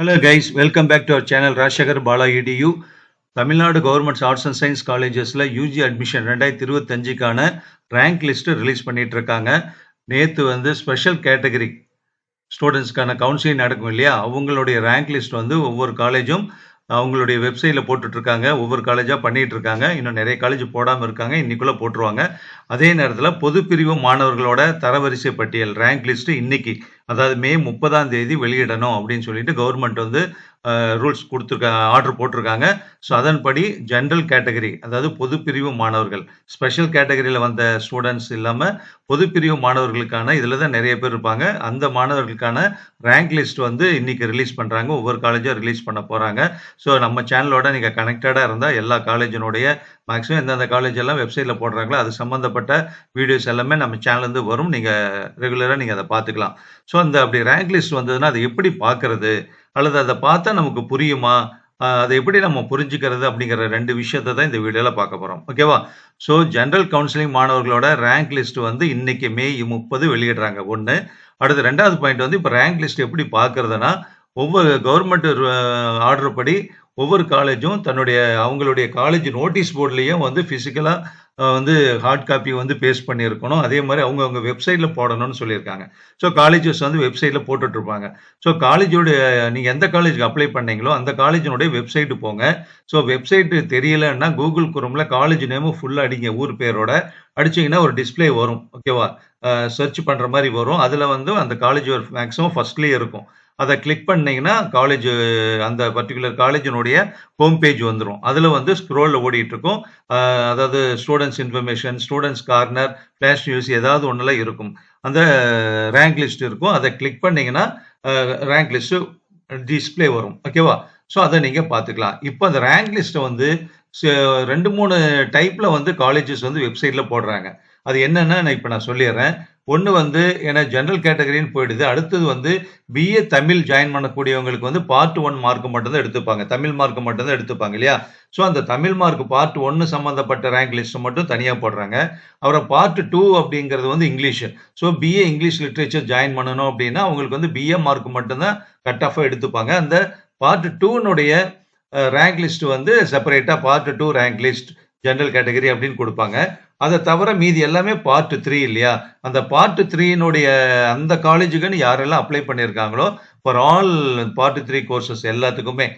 Hello guys welcome back to our channel Rajasekar Bala EDU Tamil Nadu governments arts and science காலேஜஸில் UG admission ரெண்டாயிரத்தி இருபத்தஞ்சுக்கான rank list release பண்ணிட்டு இருக்காங்க நேற்று வந்து ஸ்பெஷல் கேட்டகரி ஸ்டூடெண்ட்ஸ்க்கான கவுன்சிலிங் நடக்கும் இல்லையா? அவங்களுடைய ரேங்க் லிஸ்ட் வந்து ஒவ்வொரு காலேஜும் அவங்களுடைய வெப்சைட்டில் போட்டுட்ருக்காங்க ஒவ்வொரு காலேஜாக பண்ணிகிட்டு இருக்காங்க இன்னும் நிறைய காலேஜ் போடாமல் இருக்காங்க. இன்னைக்குள்ளே போட்டுருவாங்க. அதே நேரத்தில் பொது பிரிவு மாணவர்களோட தரவரிசை பட்டியல் ரேங்க் லிஸ்ட்டு இன்றைக்கி அதாவது மே முப்பதாம் தேதி வெளியிடணும் அப்படின்னு சொல்லிட்டு கவர்மெண்ட் வந்து ரூல்ஸ் கொடுத்துருக்க ஆர்டர் போட்டிருக்காங்க. ஸோ அதன்படி ஜென்ரல் கேட்டகரி அதாவது பொது பிரிவு மாணவர்கள் ஸ்பெஷல் கேட்டகரியில் வந்த ஸ்டூடெண்ட்ஸ் இல்லாமல் பொது பிரிவு மாணவர்களுக்கான இதில் தான் நிறைய பேர் இருப்பாங்க. அந்த மாணவர்களுக்கான ரேங்க் லிஸ்ட் வந்து இன்னைக்கு ரிலீஸ் பண்ணுறாங்க ஒவ்வொரு காலேஜும் ரிலீஸ் பண்ண போகிறாங்க ஸோ நம்ம சேனலோட நீங்கள் கனெக்டடாக இருந்தால் எல்லா காலேஜினுடைய மேக்ஸிமம் எந்தெந்த காலேஜ் எல்லாம் வெப்சைட்டில் போடுறாங்களோ அது சம்மந்தப்பட்ட வீடியோஸ் எல்லாமே நம்ம சேனல்லேருந்து வரும். நீங்கள் ரெகுலராக நீங்கள் அதை பார்த்துக்கலாம். ஸோ அந்த அப்படி ரேங்க் லிஸ்ட் வந்ததுன்னா அதை எப்படி பார்க்கறது? அல்லது அதை பார்த்தா நமக்கு புரியுமா? அதை எப்படி நம்ம புரிஞ்சுக்கிறது அப்படிங்கிற ரெண்டு விஷயத்தை தான் இந்த வீடியோவில் பார்க்க போகிறோம் ஓகேவா ஸோ ஜென்ரல் கவுன்சிலிங் மாணவர்களோட ரேங்க் லிஸ்ட் வந்து இன்னைக்கு மே முப்பது வெளியிடுறாங்க. ஒன்று அடுத்து ரெண்டாவது பாயிண்ட் வந்து இப்போ ரேங்க் லிஸ்ட் எப்படி பார்க்கறதுனா ஒவ்வொரு கவர்மெண்ட் ஆர்டர் படி ஒவ்வொரு காலேஜும் தன்னுடைய அவங்களுடைய காலேஜ் நோட்டீஸ் போர்ட்லேயும் வந்து ஃபிசிக்கலாக வந்து ஹார்ட் காப்பி வந்து பேஸ்ட் பண்ணியிருக்கணும். அதே மாதிரி அவங்க அவங்க வெப்சைட்டில் போடணும்னு சொல்லியிருக்காங்க. ஸோ காலேஜஸ் வந்து வெப்சைட்டில் போட்டுட்ருப்பாங்க. ஸோ காலேஜோட நீங்கள் எந்த காலேஜுக்கு அப்ளை பண்ணீங்களோ அந்த காலேஜினுடைய வெப்சைட்டு போங்க. ஸோ வெப்சைட்டு தெரியலன்னா கூகுள் குரூமில் காலேஜ் நேமு ஃபுல்லாக அடிங்க ஊர் பேரோட. அடிச்சிங்கன்னா ஒரு டிஸ்பிளே வரும் ஓகேவா சர்ச் பண்ணுற மாதிரி வரும். அதில் வந்து அந்த காலேஜ் ஒரு மேக்ஸிமம் ஃபர்ஸ்ட்லேயே இருக்கும். அதை கிளிக் பண்ணிங்கன்னா காலேஜ் அந்த பர்டிகுலர் காலேஜினுடைய ஹோம் பேஜ் வந்துடும் அதில் வந்து ஸ்க்ரோலில் ஓடிட்டு இருக்கும் அதாவது students information students corner flash news ஏதாவது ஒன்றில் இருக்கும். அந்த ரேங்க் லிஸ்ட் இருக்கும். அதை கிளிக் பண்ணிங்கன்னா ரேங்க் லிஸ்ட்டு டிஸ்பிளே வரும். ஓகேவா ஸோ அதை நீங்கள் பார்த்துக்கலாம். இப்போ அந்த ரேங்க் லிஸ்ட்டை வந்து ரெண்டு மூணு டைப்பில் வந்து காலேஜஸ் வந்து வெப்சைட்டில் போடுறாங்க. அது என்னென்னா நான் இப்போ நான் சொல்லிடுறேன். ஒன்று வந்து ஏன்னா ஜென்ரல் கேட்டகரின்னு போயிடுது. அடுத்தது வந்து பிஏ தமிழ் ஜாயின் பண்ணக்கூடியவங்களுக்கு வந்து பார்ட் ஒன் மார்க் மட்டும்தான் எடுத்துப்பாங்க. தமிழ் மார்க் மட்டும்தான் எடுத்துப்பாங்க இல்லையா? ஸோ அந்த தமிழ் மார்க் பார்ட் ஒன்று சம்மந்தப்பட்ட ரேங்க் லிஸ்ட் மட்டும் தனியாக போடுறாங்க. அப்புறம் பார்ட் டூ அப்படிங்கிறது வந்து English so BA English literature join பண்ணணும் அப்படின்னா அவங்களுக்கு வந்து பிஏ மார்க் மட்டும்தான் கட் ஆஃபாக எடுத்துப்பாங்க. அந்த பார்ட் டூனுடைய ரேங்க் லிஸ்ட் வந்து செப்பரேட்டாக part two rank list general category அப்படின்னு கொடுப்பாங்க. அதை தவிர மீதி எல்லாமே பார்ட் த்ரீ இல்லையா? அந்த பார்ட் த்ரீனுடைய அந்த காலேஜுக்குன்னு யாரெல்லாம் apply பண்ணியிருக்காங்களோ for all part three courses எல்லாத்துக்குமே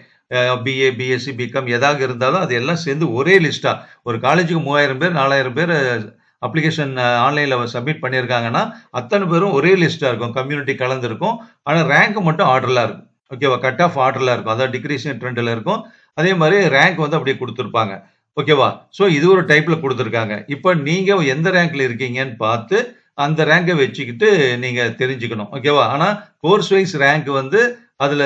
பிஏ பிஎஸ்சி பிகாம் எதாக இருந்தாலும் அது எல்லாம் சேர்ந்து ஒரே லிஸ்ட்டாக ஒரு காலேஜுக்கு மூவாயிரம் பேர் நாலாயிரம் பேர் அப்ளிகேஷன் ஆன்லைனில் சப்மிட் பண்ணியிருக்காங்கன்னா அத்தனை பேரும் ஒரே லிஸ்ட்டாக இருக்கும். கம்யூனிட்டி கலந்துருக்கும். ஆனால் ரேங்க் மட்டும் ஆர்டரில் இருக்கும். ஓகேவா கட் ஆஃப் ஆர்டரில் இருக்கும். அதாவது டிக்ரீஷன் ட்ரெண்டில் இருக்கும். அதே மாதிரி ரேங்க் வந்து அப்படியே கொடுத்துருப்பாங்க. ஓகேவா? ஸோ இது ஒரு டைப்பில் கொடுத்துருக்காங்க. இப்போ நீங்கள் எந்த ரேங்க்ல இருக்கீங்கன்னு பார்த்து அந்த ரேங்கை வச்சுக்கிட்டு நீங்கள் தெரிஞ்சுக்கணும். ஓகேவா? ஆனால் கோர்ஸ் வைஸ் ரேங்க் வந்து அதில்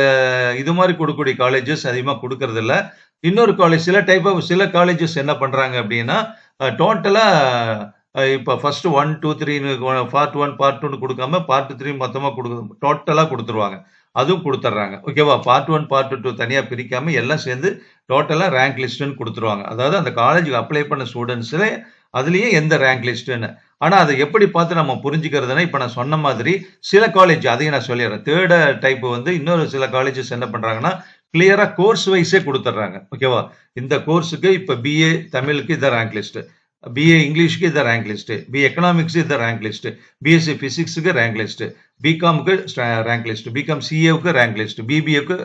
இது மாதிரி கொடுக்கக்கூடிய காலேஜஸ் அதிகமாக கொடுக்கறதில்ல இன்னொரு காலேஜ் சில டைப் ஆஃப் சில காலேஜஸ் என்ன பண்ணுறாங்க அப்படின்னா டோட்டலாக இப்போ ஃபர்ஸ்ட் ஒன் டூ த்ரீன்னு பார்ட் ஒன் பார்ட் டூன்னு கொடுக்காம பார்ட் த்ரீ மொத்தமாக கொடுக்க டோட்டலாக கொடுத்துருவாங்க. அதுவும் கொடுத்துட்றாங்க ஓகேவா பார்ட் ஒன் பார்ட் டூ தனியாக பிரிக்காம எல்லாம் சேர்ந்து டோட்டலாக ரேங்க் லிஸ்ட்டுன்னு கொடுத்துருவாங்க. அதாவது அந்த காலேஜுக்கு அப்ளை பண்ண ஸ்டூடெண்ட்ஸில் அதுலேயே எந்த ரேங்க் லிஸ்ட்டுன்னு ஆனால் அதை எப்படி பார்த்து நம்ம புரிஞ்சுக்கிறதுனா இப்போ நான் சொன்ன மாதிரி சில காலேஜ் அதையும் நான் சொல்லிடுறேன். தேர்ட டைப் வந்து இன்னொரு சில காலேஜஸ் என்ன பண்ணுறாங்கன்னா கிளியராக கோர்ஸ் வைஸே கொடுத்துட்றாங்க ஓகேவா இந்த கோர்ஸுக்கு இப்போ பிஏ தமிழுக்கு இதான் ரேங்க் லிஸ்ட்டு பிஏ இங்கிலீஷ்க்கு இதான் ரேங்க் லிஸ்ட்டு பி எக்கனாமிக்ஸ் இதான் ரேங்க் லிஸ்ட்டு பிஎஸ்சி ஃபிசிக்ஸுக்கு ரேங்க் லிஸ்ட்டு பிகாமுக்கு ரேங்க் லிஸ்ட் பிகாம் சிஏவுக்கு ரேங்க் லிஸ்ட் பிபிஏக்கு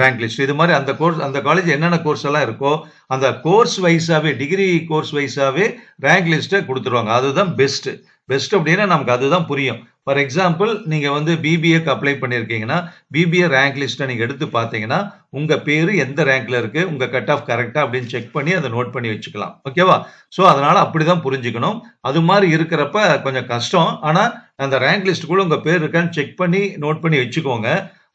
ரேங்க் லிஸ்ட் இது மாதிரி அந்த கோர்ஸ் அந்த காலேஜ் என்னென்ன கோர்ஸ் எல்லாம் இருக்கோ அந்த கோர்ஸ் வைஸாகவே டிகிரி கோர்ஸ் வைஸாகவே ரேங்க் லிஸ்ட்டை கொடுத்துருவாங்க. அதுதான் பெஸ்ட்டு பெஸ்ட் அப்படின்னா நமக்கு அதுதான் புரியும். ஃபார் எக்ஸாம்பிள் நீங்கள் வந்து பிபிஏக்கு அப்ளை பண்ணியிருக்கீங்கன்னா பிபிஏ ரேங்க் லிஸ்ட்டை நீங்கள் எடுத்து பார்த்தீங்கன்னா உங்கள் பேர் எந்த ரேங்க்ல இருக்குது உங்கள் கட் ஆஃப் கரெக்டாக அப்படின்னு செக் பண்ணி அதை நோட் பண்ணி வச்சுக்கலாம். ஓகேவா ஸோ அதனால் அப்படி தான் புரிஞ்சுக்கணும். அது மாதிரி இருக்கிறப்ப கொஞ்சம் கஷ்டம். ஆனால் அந்த ரேங்க் லிஸ்ட்டுக்குள்ளே உங்கள் பேர் இருக்கான்னு செக் பண்ணி நோட் பண்ணி வச்சுக்கோங்க.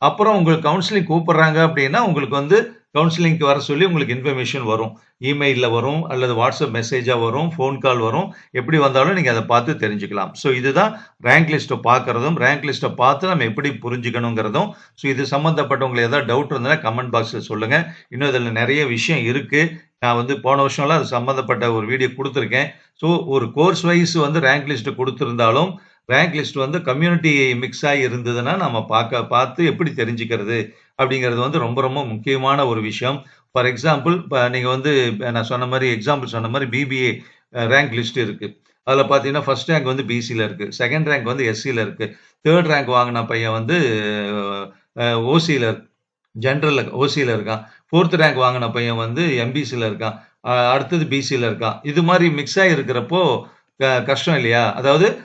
அப்புறம் உங்களுக்கு கவுன்சிலிங் கூப்பிடுறாங்க அப்படின்னா உங்களுக்கு வந்து கவுன்சிலிங்க்கு வர சொல்லி உங்களுக்கு இன்ஃபர்மேஷன் வரும். இமெயிலில் வரும் அல்லது வாட்ஸ்அப் மெசேஜாக வரும் ஃபோன் கால் வரும். எப்படி வந்தாலும் நீங்கள் அதை பார்த்து தெரிஞ்சுக்கலாம். ஸோ இதுதான் ரேங்க் லிஸ்ட்டை பார்க்குறதும் ரேங்க் லிஸ்ட்டை பார்த்து நம்ம எப்படி புரிஞ்சுக்கணுங்கிறதும். ஸோ இது சம்மந்தப்பட்ட ஏதாவது டவுட் இருந்ததுன்னா கமெண்ட் பாக்ஸில் சொல்லுங்கள் இன்னும் இதில் நிறைய விஷயம் இருக்குது நான் வந்து போன வருஷம்லாம் அது சம்மந்தப்பட்ட ஒரு வீடியோ கொடுத்துருக்கேன். ஸோ ஒரு கோர்ஸ் வைஸ் வந்து ரேங்க் லிஸ்ட்டு கொடுத்துருந்தாலும் ரேங்க் லிஸ்ட் வந்து கம்யூனிட்டி மிக்ஸ் ஆகி இருந்ததுன்னா நம்ம பார்க்க பார்த்து எப்படி தெரிஞ்சுக்கிறது அப்படிங்கிறது வந்து ரொம்ப ரொம்ப முக்கியமான ஒரு விஷயம். ஃபார் எக்ஸாம்பிள் இப்போ நீங்கள் வந்து நான் சொன்ன மாதிரி எக்ஸாம்பிள் சொன்ன மாதிரி பிபிஏ ரேங்க் லிஸ்ட் இருக்குது அதில் பார்த்தீங்கன்னா ஃபர்ஸ்ட் ரேங்க் வந்து பிசியில் இருக்குது செகண்ட் ரேங்க் வந்து எஸ்சியில் இருக்குது தேர்ட் ரேங்க் வாங்கின பையன் வந்து ஓசியில் ஜென்ரலில் ஓசியில் இருக்கான். ஃபோர்த் ரேங்க் வாங்கின பையன் வந்து எம்பிசியில் இருக்கான். அடுத்தது பிசியில் இருக்கான். இது மாதிரி மிக்ஸ் ஆகி இருக்கிறப்போ க- கஷ்டம் இல்லையா? அதாவது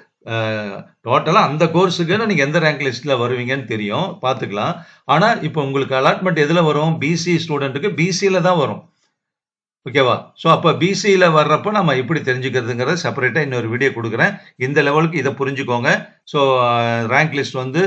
டோட்டலாக அந்த கோர்ஸுக்குன்னு நீங்கள் எந்த ரேங்க் லிஸ்ட்டில் வருவீங்கன்னு தெரியும். பார்த்துக்கலாம். ஆனால் இப்போ உங்களுக்கு அலாட்மெண்ட் எதில் வரும்? பிசி ஸ்டூடெண்ட்டுக்கு பிசியில் தான் வரும். ஓகேவா ஸோ அப்போ பிசியில் வர்றப்போ நம்ம எப்படி தெரிஞ்சுக்கிறதுங்கிறத செப்பரேட்டாக இன்னொரு வீடியோ கொடுக்குறேன். இந்த லெவலுக்கு இதை புரிஞ்சுக்கோங்க. ஸோ ரேங்க் லிஸ்ட் வந்து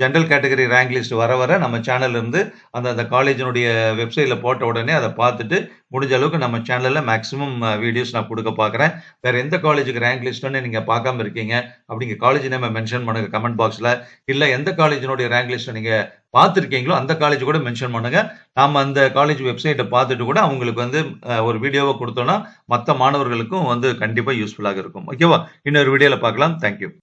ஜென்ரல் கேட்டகரி ரேங்க் லிஸ்ட் வர வர நம்ம சேனல்ல இருந்து அந்த அந்த காலேஜினுடைய வெப்சைட்டில் போட்ட உடனே அதை பார்த்துட்டு முடிஞ்ச அளவுக்கு நம்ம சேனலில் மேக்ஸிமம் வீடியோஸ் நான் கொடுக்க பார்க்குறேன். வேற எந்த காலேஜுக்கு ரேங்க் லிஸ்ட்னு நீங்கள் பார்க்காம இருக்கீங்க அப்படிங்க காலேஜ் நேமை மென்ஷன் பண்ணுங்க கமெண்ட் பாக்ஸில் இல்லை எந்த காலேஜினுடைய ரேங்க் லிஸ்ட்டை நீங்கள் பார்த்துருக்கீங்களோ அந்த காலேஜ் கூட மென்ஷன் பண்ணுங்க. நாம அந்த காலேஜ் வெப்சைட்டை பார்த்துட்டு கூட அவங்களுக்கு வந்து ஒரு வீடியோவை கொடுத்தோம்னா மற்ற மாணவர்களுக்கும் வந்து கண்டிப்பாக யூஸ்ஃபுல்லாக இருக்கும். ஓகேவா இன்னொரு வீடியோவில் பார்க்கலாம். தேங்க்யூ